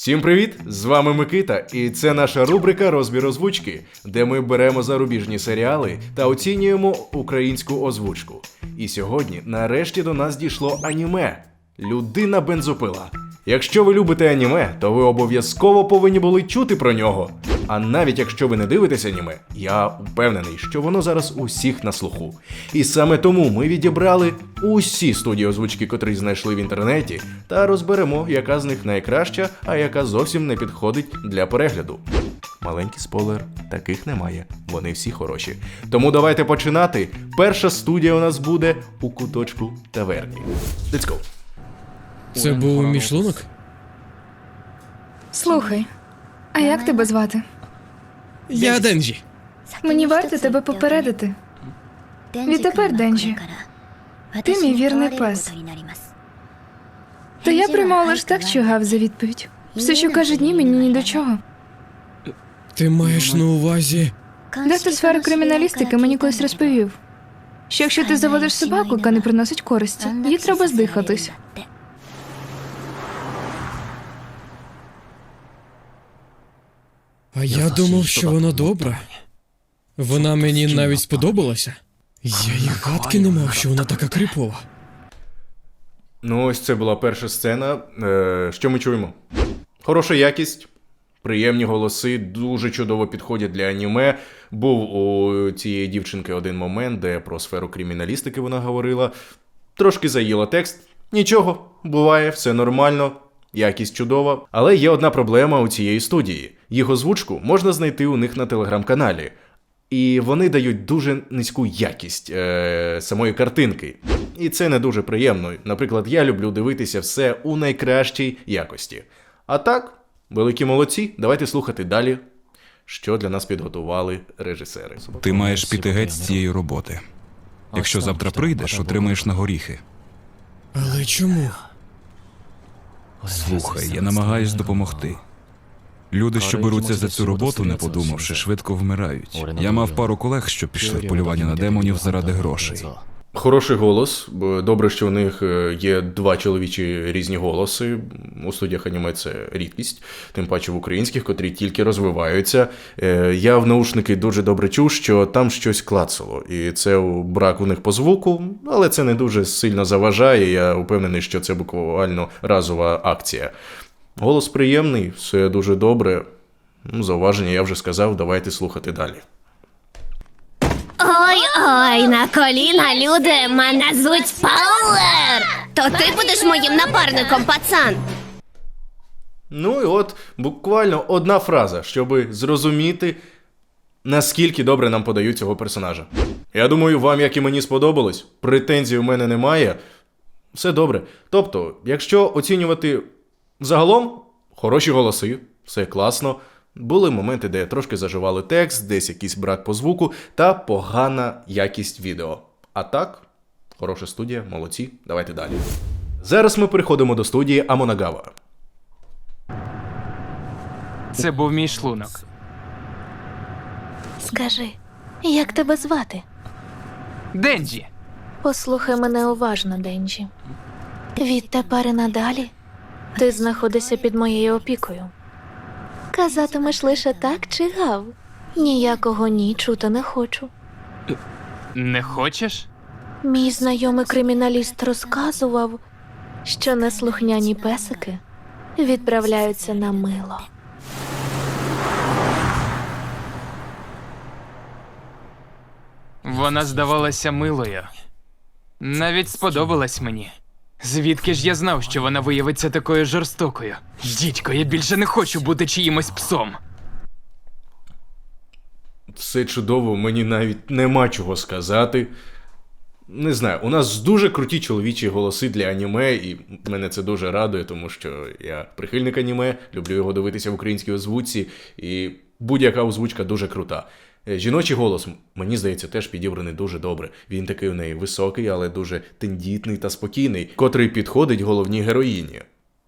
Всім привіт! З вами Микита, і це наша рубрика Розбір озвучки, де ми беремо зарубіжні серіали та оцінюємо українську озвучку. І сьогодні, нарешті, до нас дійшло аніме Людина бензопила. Якщо ви любите аніме, то ви обов'язково повинні були чути про нього. А навіть якщо ви не дивитесь аніме, я впевнений, що воно зараз усіх на слуху. І саме тому ми відібрали усі студії озвучки, котрі знайшли в інтернеті, та розберемо, яка з них найкраща, а яка зовсім не підходить для перегляду. Маленький спойлер, таких немає. Вони всі хороші. Тому давайте починати. Перша студія у нас буде у куточку таверні. Let's go. Це був мій шлунок? Слухай, а як тебе звати? Я Денджі. Мені варто тебе попередити. Відтепер, Денджі, ти мій вірний пес. Та я приймав лише так, що гав за відповідь. Все, що кажуть ні, мені ні до чого. Ти маєш на увазі. Дехто з сфери криміналістики мені колись розповів, що якщо ти заводиш собаку, яка не приносить користі, їй треба здихатись. А я думав, що вона добра. Вона мені навіть сподобалася. Я і гадки не мав, що вона така крипова. Ну, ось це була перша сцена. Е, що ми чуємо? Хороша якість, приємні голоси, дуже чудово підходять для аніме. Був у цієї дівчинки один момент, де про сферу криміналістики вона говорила. Трошки заїла текст. Нічого, буває, все нормально. Якість чудова. Але є одна проблема у цієї студії. Їх озвучку можна знайти у них на телеграм-каналі. І вони дають дуже низьку якість е, самої картинки. І це не дуже приємно. Наприклад, я люблю дивитися все у найкращій якості. А так, великі молодці, давайте слухати далі, що для нас підготували режисери. Ти маєш піти геть з цієї роботи. Якщо завтра прийдеш, отримаєш на горіхи. Але чому? Слухай, я намагаюсь допомогти. Люди, що беруться за цю роботу, не подумавши, швидко вмирають. Я мав пару колег, що пішли в полювання на демонів заради грошей. Хороший голос. Добре, що у них е, є два чоловічі різні голоси. У студіях аніме це рідкість, тим паче в українських, котрі тільки розвиваються. Е, Я в наушники дуже добре чув, що там щось клацало, і це брак у них по звуку, але це не дуже сильно заважає. Я впевнений, що це буквально разова акція. Голос приємний, все дуже добре. Зауваження я вже сказав, давайте слухати далі. Ой, ой, на коліна, люди, мене звуть Пауер. То ти будеш моїм напарником, пацан. Ну і от буквально одна фраза, щоб зрозуміти, наскільки добре нам подають цього персонажа. Я думаю, вам, як і мені сподобалось, претензій у мене немає. Все добре. Тобто, якщо оцінювати загалом, хороші голоси, все класно. Були моменти, де трошки заживали текст, десь якийсь брак по звуку та погана якість відео. А так, хороша студія, молодці, давайте далі. Зараз ми переходимо до студії Амонагава. Це був мій шлунок. Скажи, як тебе звати? Денджі. Послухай мене уважно, Денджі. Відтепер і надалі ти знаходишся під моєю опікою. Казатимеш лише так чи гав. Ніякого ні чути не хочу. Не хочеш? Мій знайомий криміналіст розказував, що неслухняні песики відправляються на мило. Вона здавалася милою. Навіть сподобалась мені. Звідки ж я знав, що вона виявиться такою жорстокою? Дідько, я більше не хочу бути чиїмось псом. Все чудово, мені навіть нема чого сказати. Не знаю, у нас дуже круті чоловічі голоси для аніме, і мене це дуже радує, тому що я прихильник аніме, люблю його дивитися в українській озвучці, і будь-яка озвучка дуже крута. Е, Жіночий голос, мені здається, теж підібраний дуже добре. Він такий у неї високий, але дуже тендітний та спокійний, котрий підходить головній героїні.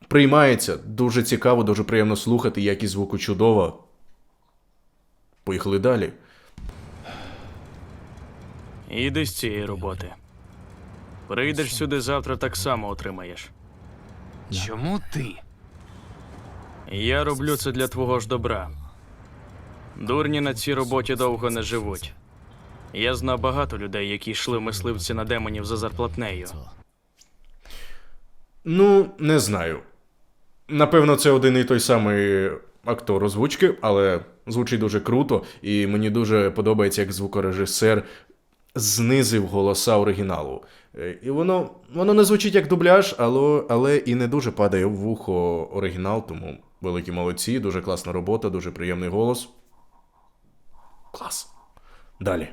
Приймається, дуже цікаво, дуже приємно слухати, якість звуку чудова. Поїхали далі. Іди з цієї роботи. Прийдеш сюди завтра, так само отримаєш. Чому ти? Я роблю це для твого ж добра. Дурні на цій роботі довго не живуть. Я знав багато людей, які йшли мисливці на демонів за зарплатнею. Ну, не знаю. Напевно, це один і той самий актор озвучки, але звучить дуже круто, і мені дуже подобається, як звукорежисер знизив голоса оригіналу. Е, І воно, воно не звучить як дубляж, але, але і не дуже падає в вухо оригінал, тому великі молодці, дуже класна робота, дуже приємний голос. Клас. Далі.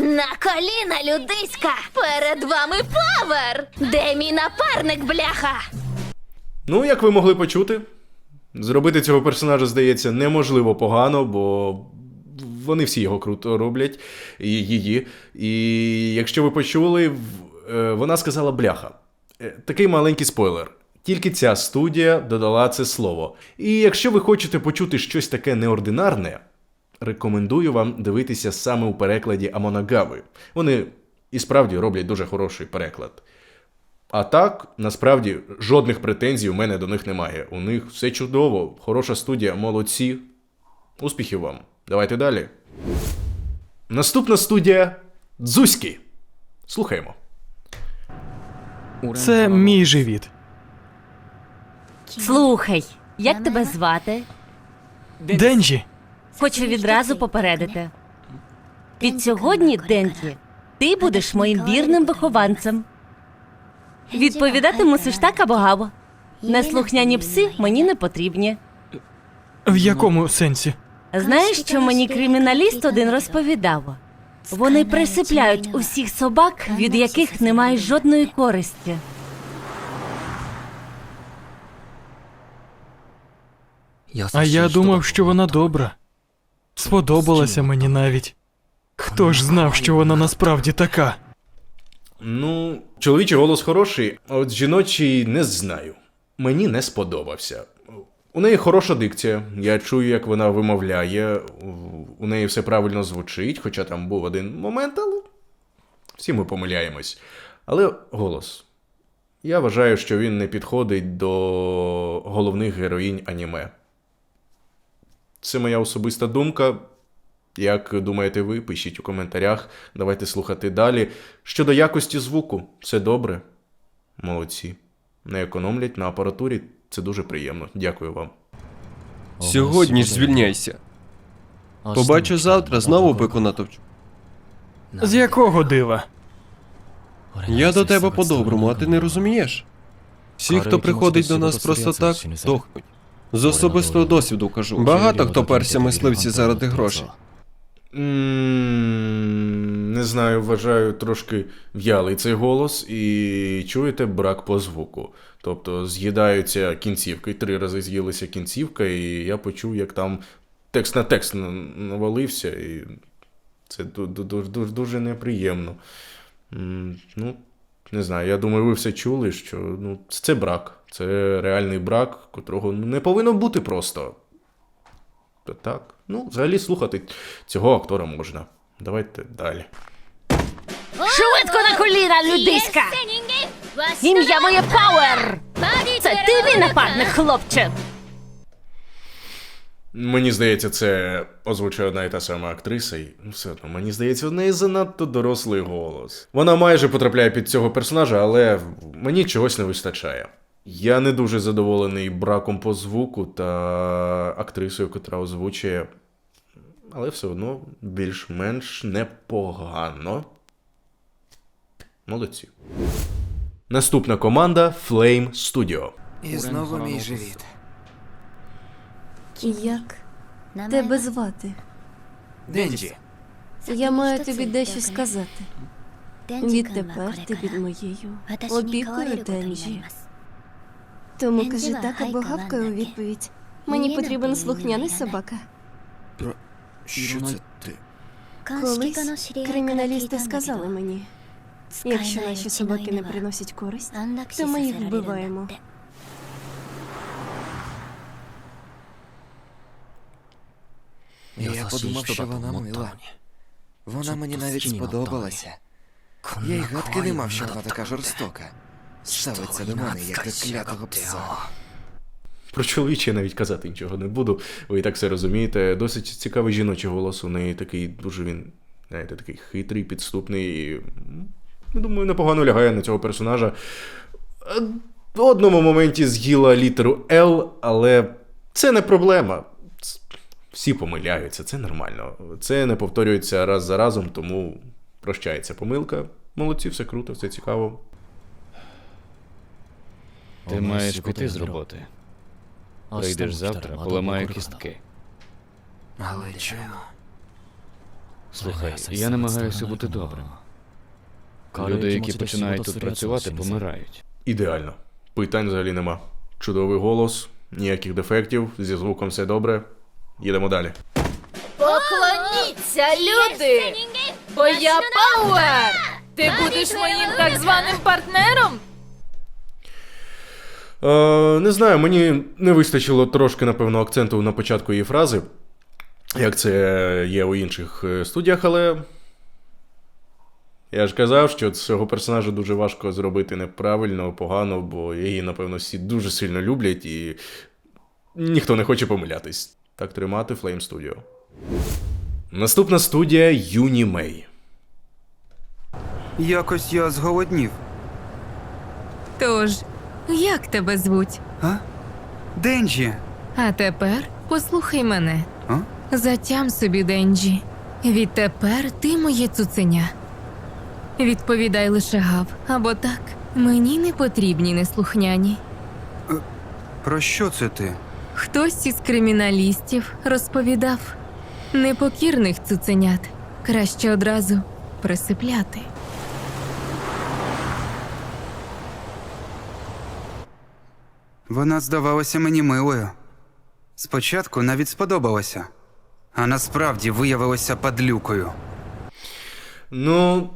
На коліна, людиська! Перед вами павер! Де мій напарник, бляха? Ну, як ви могли почути, зробити цього персонажа здається неможливо погано, бо вони всі його круто роблять, і її. І якщо ви почули, е, вона сказала бляха. Е, Такий маленький спойлер. Тільки ця студія додала це слово. І якщо ви хочете почути щось таке неординарне, рекомендую вам дивитися саме у перекладі Амонагави. Вони і справді роблять дуже хороший переклад. А так, насправді, жодних претензій у мене до них немає. У них все чудово, хороша студія, молодці. Успіхів вам. Давайте далі. Наступна студія Дзузькі. Слухаємо. Це мій живіт. Слухай, як тебе звати? Денджі. Хочу відразу попередити. Від сьогодні, Денті, ти будеш моїм вірним вихованцем. Відповідати мусиш так або габо. Неслухняні пси мені не потрібні. В якому сенсі? Знаєш, що мені криміналіст один розповідав? Вони присипляють усіх собак, від яких немає жодної користі. А я думав, що вона добра. Сподобалася мені навіть. Хто ж знав, що вона насправді така? Ну, чоловічий голос хороший, а от жіночий не знаю. Мені не сподобався. У неї хороша дикція. Я чую, як вона вимовляє. У- У неї все правильно звучить, хоча там був один момент, але всі ми помиляємось. Але голос. Я вважаю, що він не підходить до головних героїнь аніме. Це моя особиста думка. Як думаєте ви, пишіть у коментарях. Давайте слухати далі. Щодо якості звуку, все добре. Молодці. Не економлять на апаратурі. Це дуже приємно. Дякую вам. Сьогодні ж звільняйся. Побачу завтра, знову бику натовчу. З якого дива? Я до тебе по-доброму, а ти не розумієш? Всі, хто приходить до нас просто так, дохнуть. З особистого досвіду кажу. Багато хто перся мисливці заради грошей. М, Не знаю, вважаю трошки в'ялий цей голос, і чуєте брак по звуку. Тобто з'їдаються кінцівки, три рази з'їлася кінцівка, і я почув, як там текст на текст на- навалився, і це ду- ду- ду- ду- дуже неприємно. М, Ну, не знаю, я думаю, ви все чули, що ну, це брак. Це реальний брак, котрого ну, не повинно бути просто. То так. Ну, взагалі слухати цього актора можна. Давайте далі. Швидко на коліна, людиська! Ім'я моє Пауер! Це ти мій напарник, хлопче! Мені здається, це озвучує одна і та сама актриса, і ну, все одно, мені здається, в неї занадто дорослий голос. Вона майже потрапляє під цього персонажа, але мені чогось не вистачає. Я не дуже задоволений браком по звуку та актрисою, котра озвучує, але все одно більш-менш непогано. Молодці. Наступна команда Flame Studio. І знову мій живіт. Як тебе звати? Денджі. Я маю тобі дещо сказати. Відтепер ти під моєю опікою, Денджі. Тому кажи так або гавкай у відповідь. Мені потрібен слухняний собака. Що це ти? Колись криміналісти сказали мені, якщо наші собаки не приносять користь, то ми їх вбиваємо. Я подумав, що вона мила. Вона мені навіть сподобалася. Я й гадки не мав, що вона така жорстока. Ставиться до мене, як до клятого пса. Про чоловіче я навіть казати нічого не буду. Ви і так все розумієте. Досить цікавий жіночий голос. У неї такий дуже він, знаєте, такий хитрий, підступний. І, думаю, непогано лягає на цього персонажа. В одному моменті з'їла літеру L, але це не проблема. Всі помиляються, це нормально. Це не повторюється раз за разом, тому прощається помилка. Молодці, все круто, все цікаво. Ти маєш піти з роботи. Прийдеш завтра, поламаю кістки. Але чому? Слухай, я намагаюся бути добрим. Люди, які починають тут працювати, помирають. Ідеально. Питань взагалі нема. Чудовий голос, ніяких дефектів, зі звуком все добре. Їдемо далі. Поклоніться, люди! Бо я Пауер! Ти будеш моїм так званим партнером? Е, не знаю, мені не вистачило трошки, напевно, акценту на початку її фрази, як це є у інших е, студіях, але. Я ж казав, що цього персонажа дуже важко зробити неправильно, погано, бо її, напевно, всі дуже сильно люблять і ніхто не хоче помилятись. Так тримати Flame Studio. Наступна студія Unimay. Якось я зголоднів. Тож, як тебе звуть? А? Денджі. А тепер послухай мене. А? Затям собі, Денджі. Відтепер ти моє цуценя. Відповідай лише гав, або так. Мені не потрібні неслухняні. Про що це ти? Хтось із криміналістів розповідав непокірних цуценят краще одразу присипляти. Вона здавалася мені милою. Спочатку навіть сподобалася, а насправді виявилася падлюкою. Ну.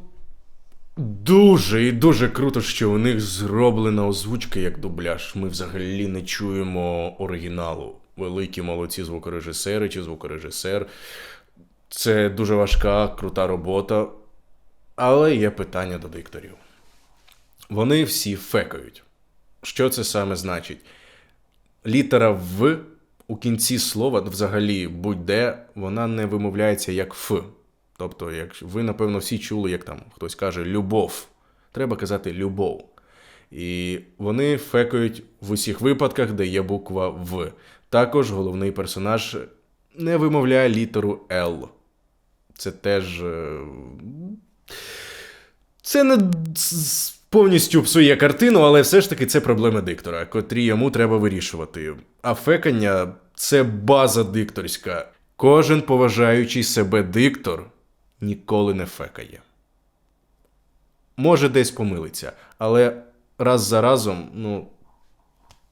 Дуже і дуже круто, що у них зроблена озвучка як дубляж. Ми взагалі не чуємо оригіналу. Великі молодці звукорежисери чи звукорежисер. Це дуже важка, крута робота. Але є питання до дикторів. Вони всі фекають. Що це саме значить? Літера В у кінці слова, взагалі, будь-де, вона не вимовляється як Ф. Тобто, як ви, напевно, всі чули, як там хтось каже любов. Треба казати любов. І вони фекають в усіх випадках, де є буква В. Також головний персонаж не вимовляє літеру Л. Це теж. е, Це не повністю псує картину, але все ж таки це проблеми диктора, котрі йому треба вирішувати. А фекання це база дикторська. Кожен поважаючий себе диктор ніколи не фекає. Може десь помилиться, але раз за разом, ну,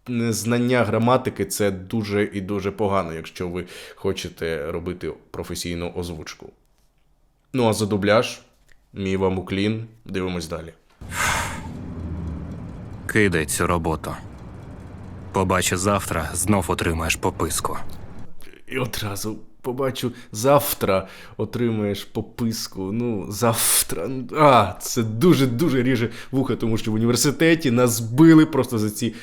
незнання граматики це дуже і дуже погано, якщо ви хочете робити професійну озвучку. Ну а за дубляж, мій вам уклін, дивимось далі. Кидай цю роботу. Побачу завтра, знов отримаєш пописку. І одразу побачу, завтра отримаєш пописку. Ну, завтра. А, це дуже-дуже ріже вуха, тому що в університеті нас били просто за ці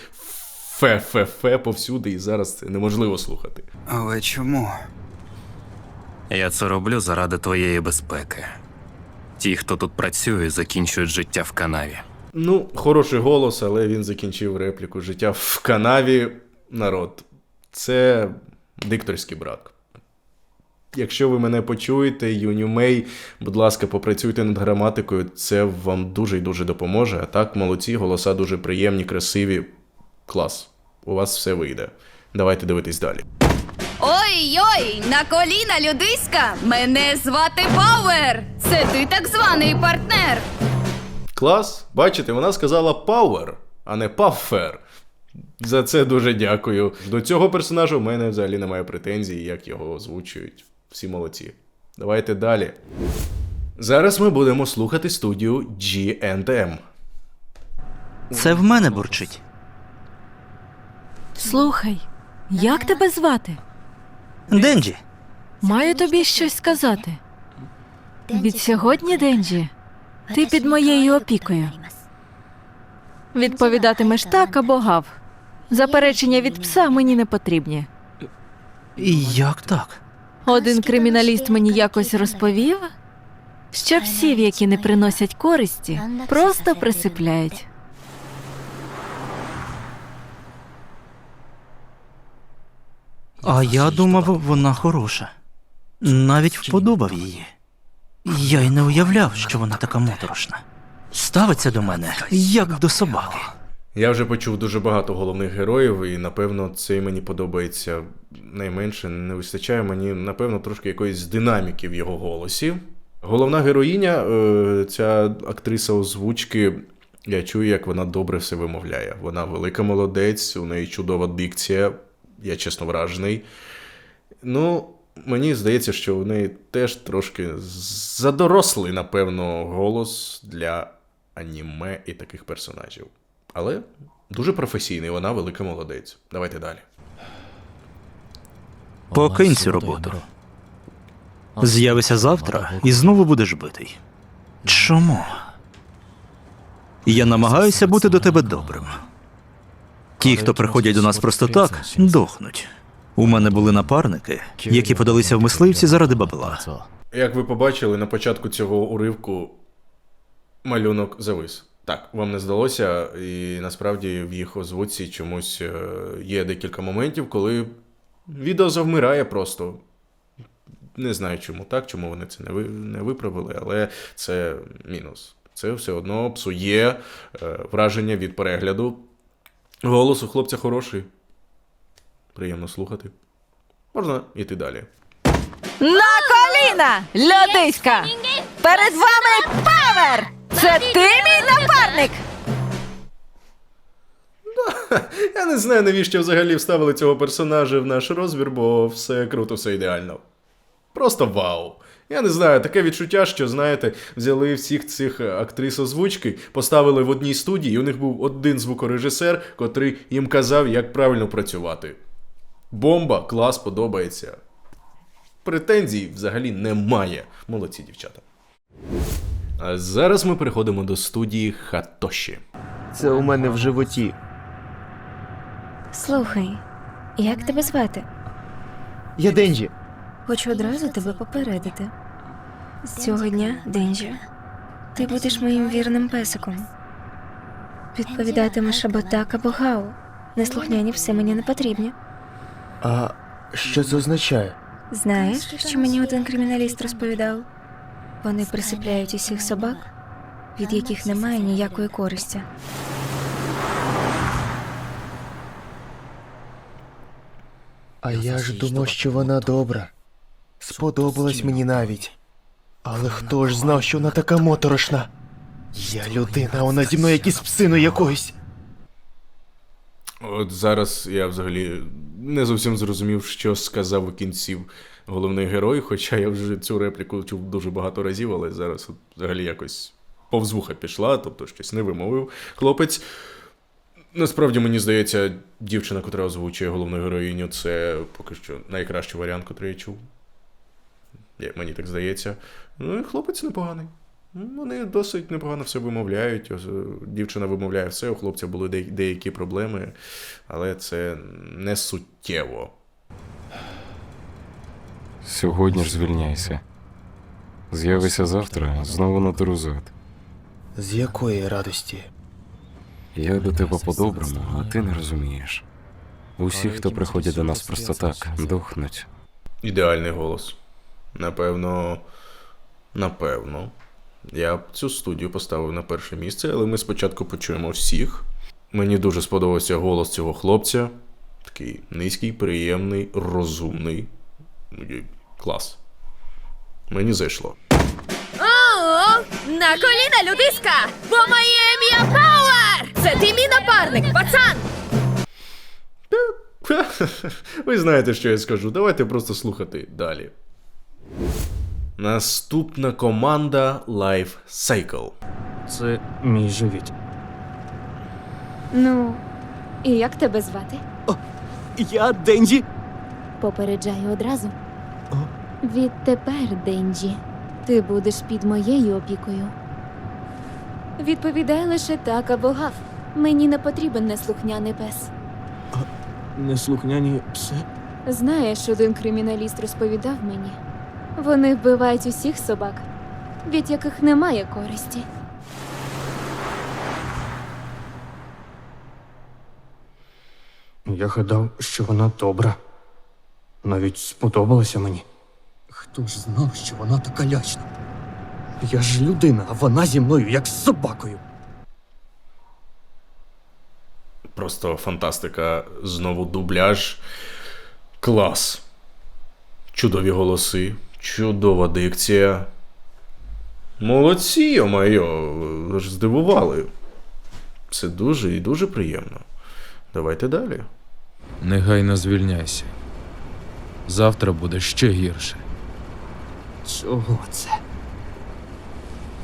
фе-фе-фе повсюди, і зараз це неможливо слухати. Але чому? Я це роблю заради твоєї безпеки. Ті, хто тут працює, закінчують життя в канаві. Ну, хороший голос, але він закінчив репліку життя в канаві. Народ. Це дикторський брак. Якщо ви мене почуєте, Юнюмей, будь ласка, попрацюйте над граматикою, це вам дуже і дуже допоможе. А так, молодці, голоса дуже приємні, красиві. Клас. У вас все вийде. Давайте дивитись далі. Ой-ой, на коліна, людиська! Мене звати Пауер! Це ти так званий партнер! Клас, бачите, вона сказала Power, а не Puffer. За це дуже дякую. До цього персонажа в мене взагалі немає претензій, як його озвучують. Всі молодці. Давайте далі. Зараз ми будемо слухати студію G&M. Це в мене бурчить. Слухай, як тебе звати? Денджі. Маю тобі щось сказати. Від сьогодні, Денджі, ти під моєю опікою. Відповідатимеш так або гав. Заперечення від пса мені не потрібні. Як так? Один криміналіст мені якось розповів, що псів, які не приносять користі, просто присипляють. А я думав, вона хороша. Навіть вподобав її. Я й не уявляв, що вона така моторошна. Ставиться до мене, як до собаки. Я вже почув дуже багато головних героїв, і напевно цей мені подобається найменше. Не вистачає мені, напевно, трошки якоїсь динаміки в його голосі. Головна героїня, е, ця актриса озвучки, я чую, як вона добре все вимовляє. Вона велика молодець, у неї чудова дикція, я чесно вражений. Ну, мені здається, що у неї теж трошки задорослий, напевно, голос для аніме і таких персонажів. Але дуже професійний, вона велика молодець. Давайте далі. Покинь цю роботу. З'явися завтра і знову будеш битий. Чому? Я намагаюся бути до тебе добрим. Ті, хто приходять до нас просто так, дохнуть. У мене були напарники, які подалися в мисливці заради бабла. Як ви побачили, на початку цього уривку малюнок завис. Так, вам не здалося, і насправді в їх озвуці чомусь е, є декілька моментів, коли відео завмирає просто. Не знаю чому так, чому вони це не, виправили, але це мінус. Це все одно псує е, враження від перегляду. Голос у хлопця хороший. Приємно слухати. Можна йти далі. На коліна, людиська! Перед вами Павер! Це ти мій напарник! Я не знаю, навіщо взагалі вставили цього персонажа в наш розбір, бо все круто, все ідеально. Просто вау. Я не знаю, таке відчуття, що, знаєте, взяли всіх цих е, актрис озвучки, поставили в одній студії, і у них був один звукорежисер, котрий їм казав, як правильно працювати. Бомба, клас, подобається. Претензій взагалі немає. Молодці, дівчата. А зараз ми переходимо до студії Хатоші. Це у мене в животі. Слухай, як тебе звати? Я Денджі. Хочу одразу тебе попередити. З цього дня, Денджі, ти будеш моїм вірним песиком. Відповідатимеш або так, або гау. Неслухняні все мені не потрібні. А що це означає? Знаєш, що мені один криміналіст розповідав? Вони присипляють усіх собак, від яких немає ніякої користі. А я ж думав, що вона добра. Сподобалась мені навіть. Але хто ж знав, що вона така моторошна? Я людина, а вона зі мною якісь псину якоюсь. От зараз я взагалі не зовсім зрозумів, що сказав у кінці головний герой, хоча я вже цю репліку чув дуже багато разів, але зараз от взагалі якось повз вуха пішла, тобто щось не вимовив хлопець. Насправді мені здається, дівчина, котра озвучує головну героїню, це поки що найкращий варіант, котрий я чув. Мені так здається. Ну і хлопець непоганий. Вони досить непогано все вимовляють. Е, Дівчина вимовляє все, у хлопця були деякі проблеми, але це не суттєво. Сьогодні ж звільняйся. З'явися завтра знову на Турузот. З якої радості? Я до тебе по-доброму, а ти не розумієш. Усі, хто приходять до нас просто так, дохнуть. Ідеальний голос. Напевно, напевно. Я б цю студію поставив на перше місце, але ми спочатку почуємо всіх. Мені дуже сподобався голос цього хлопця. Такий низький, приємний, розумний. Клас. Мені зайшло. О, на коліна, людиська! Бо моє ім'я Пауер! Це ти мій напарник, пацан! Ви знаєте, що я скажу. Давайте просто слухати далі. Наступна команда Life Cycle. Це мій живіт. Ну, і як тебе звати? Я Денджі. Попереджаю одразу. Відтепер, Денджі, ти будеш під моєю опікою. Відповідай лише так або гав. Мені не потрібен неслухняний пес. неслухняні пси. Знаєш, один криміналіст розповідав мені. Вони вбивають усіх собак, від яких немає користі. Я гадав, що вона добра. Навіть сподобалася мені. Хто ж знав, що вона така лячна? Я ж людина, а вона зі мною як з собакою. Просто фантастика. Знову дубляж. Клас. Чудові голоси, чудова дикція. Молодці, йо-майо, ви ж здивували. Це дуже і дуже приємно. Давайте далі. Негайно звільняйся. Завтра буде ще гірше. Чого це?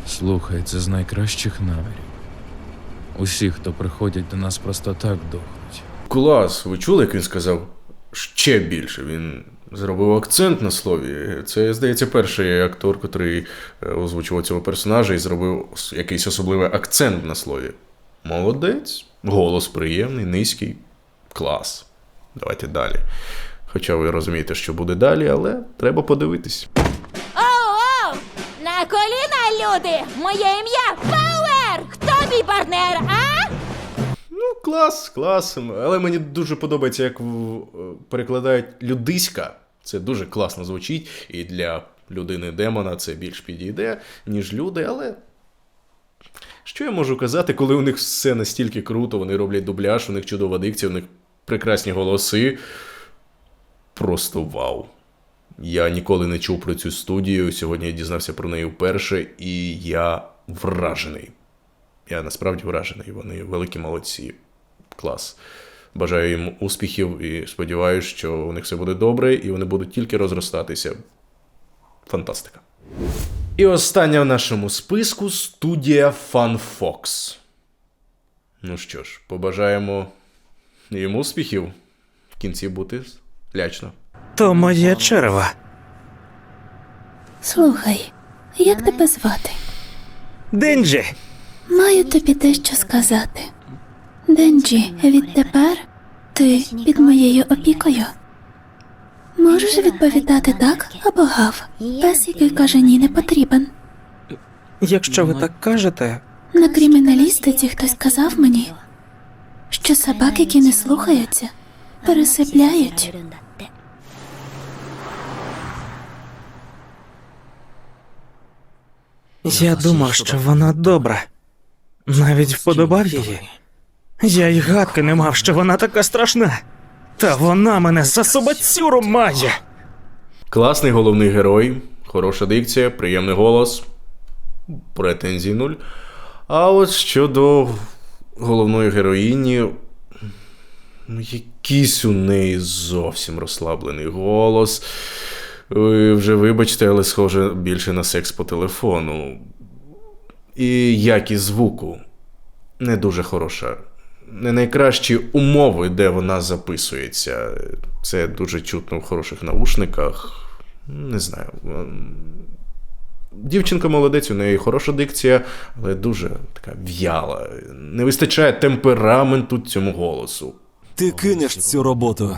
Слухай, це з найкращих намірів. Усі, хто приходять до нас просто так дохнуть. Клас, ви чули, як він сказав? Ще більше. Він зробив акцент на слові. Це, здається, перший актор, який озвучував цього персонажа і зробив якийсь особливий акцент на слові. Молодець. Голос приємний, низький. Клас. Давайте далі. Хоча ви розумієте, що буде далі, але треба подивитись. Оу-оу! На коліна, люди! Моє ім'я Пауер! Хто мій партнер, а? Ну, клас, клас. Але мені дуже подобається, як е, перекладають людиська. Це дуже класно звучить, і для людини демона це більш підійде, ніж люди, але. Що я можу казати, коли у них все настільки круто, вони роблять дубляж, у них чудова дикція, у них прекрасні голоси. Просто вау. Я ніколи не чув про цю студію. Сьогодні я дізнався про неї вперше, і я вражений. Я насправді вражений. Вони великі молодці. Клас. Бажаю їм успіхів і сподіваюся, що у них все буде добре, і вони будуть тільки розростатися. Фантастика. І остання в нашому списку студія FunFox. Ну що ж, побажаємо їм успіхів. В кінці бути лячно. То моє черево. Слухай, як тебе звати? Денджі. Маю тобі дещо сказати. Денджі, відтепер ти під моєю опікою. Можеш відповідати так або гав. Пес, який каже ні, не потрібен. Якщо ви так кажете, На криміналістиці хтось сказав мені, що собаки, які не слухаються, пересипляють. я думав, що вона добра. Навіть вподобав її. Я й гадки не мав, що вона така страшна. Та вона мене за собацюру має. Класний головний герой, хороша дикція, приємний голос, претензій нуль. А от щодо головної героїні, ну, якийсь у неї зовсім розслаблений голос. Ви вже вибачте, але схоже більше на секс по телефону. І якість звуку не дуже хороша. Не найкращі умови, де вона записується. Це дуже чутно в хороших наушниках. Не знаю. Дівчинка молодець, у неї хороша дикція, але дуже така в'яла. Не вистачає темпераменту цьому голосу. Ти кинеш цю роботу.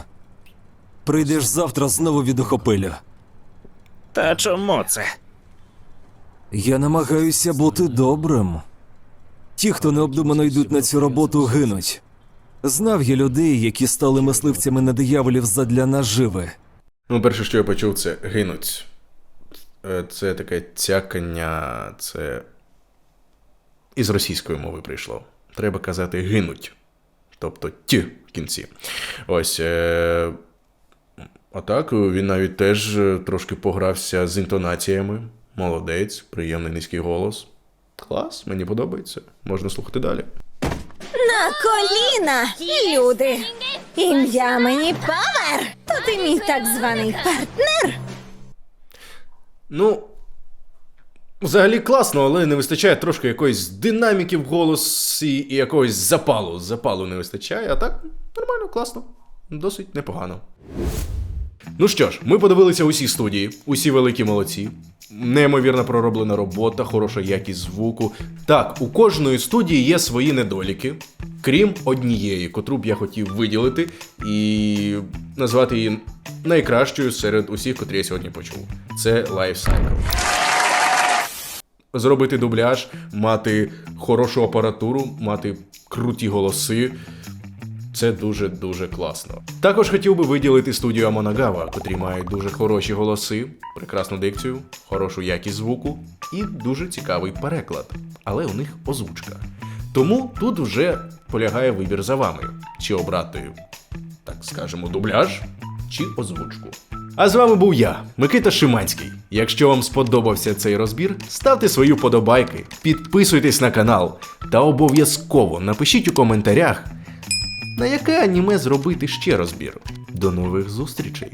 Прийдеш завтра знову від охопилю. Та чому це? Я намагаюся бути добрим. Ті, хто необдумано йдуть на цю роботу, гинуть. Знав я людей, які стали мисливцями на дияволів задля наживи. Ну, перше, що я почув, це гинуть. Е, Це таке цякання, це із російської мови прийшло. Треба казати гинуть. Тобто ті в кінці. Ось. Е... А так, він навіть теж трошки погрався з інтонаціями. Молодець, приємний низький голос. Клас, мені подобається. Можна слухати далі. На коліна, люди! Ім'я мені Павер! То ти мій так званий партнер? Ну, взагалі класно, але не вистачає трошки якоїсь динаміки в голосі і якогось запалу. Запалу не вистачає, а так нормально, класно. Досить непогано. Ну що ж, ми подивилися усі студії, усі великі молодці. Неймовірно пророблена робота, хороша якість звуку. Так, у кожної студії є свої недоліки, крім однієї, котру б я хотів виділити і назвати її найкращою серед усіх, котрі я сьогодні почув. Це Life Cycle. Зробити дубляж, мати хорошу апаратуру, мати круті голоси. Це дуже дуже класно. Також хотів би виділити студію Амонагава, котрі мають дуже хороші голоси, прекрасну дикцію, хорошу якість звуку і дуже цікавий переклад. Але у них озвучка. Тому тут вже полягає вибір за вами: чи обрати, так скажемо, дубляж, чи озвучку. А з вами був я, Микита Шиманський. Якщо вам сподобався цей розбір, ставте свої подобайки, підписуйтесь на канал та обов'язково напишіть у коментарях, на яке аніме зробити ще розбір. До нових зустрічей!